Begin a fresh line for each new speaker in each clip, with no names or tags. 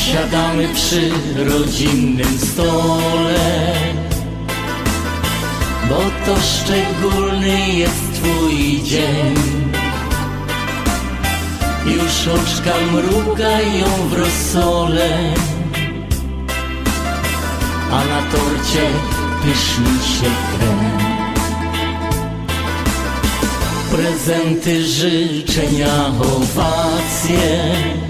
Siadamy przy rodzinnym stole. Bo to szczególny jest twój dzień. Już oczka mrugają w rosole. A na torcie pyszni się krem. Prezenty, życzenia, owacje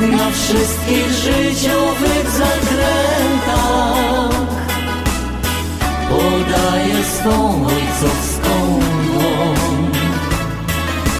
na wszystkich życiowych zakrętach. Podaje swą ojcowską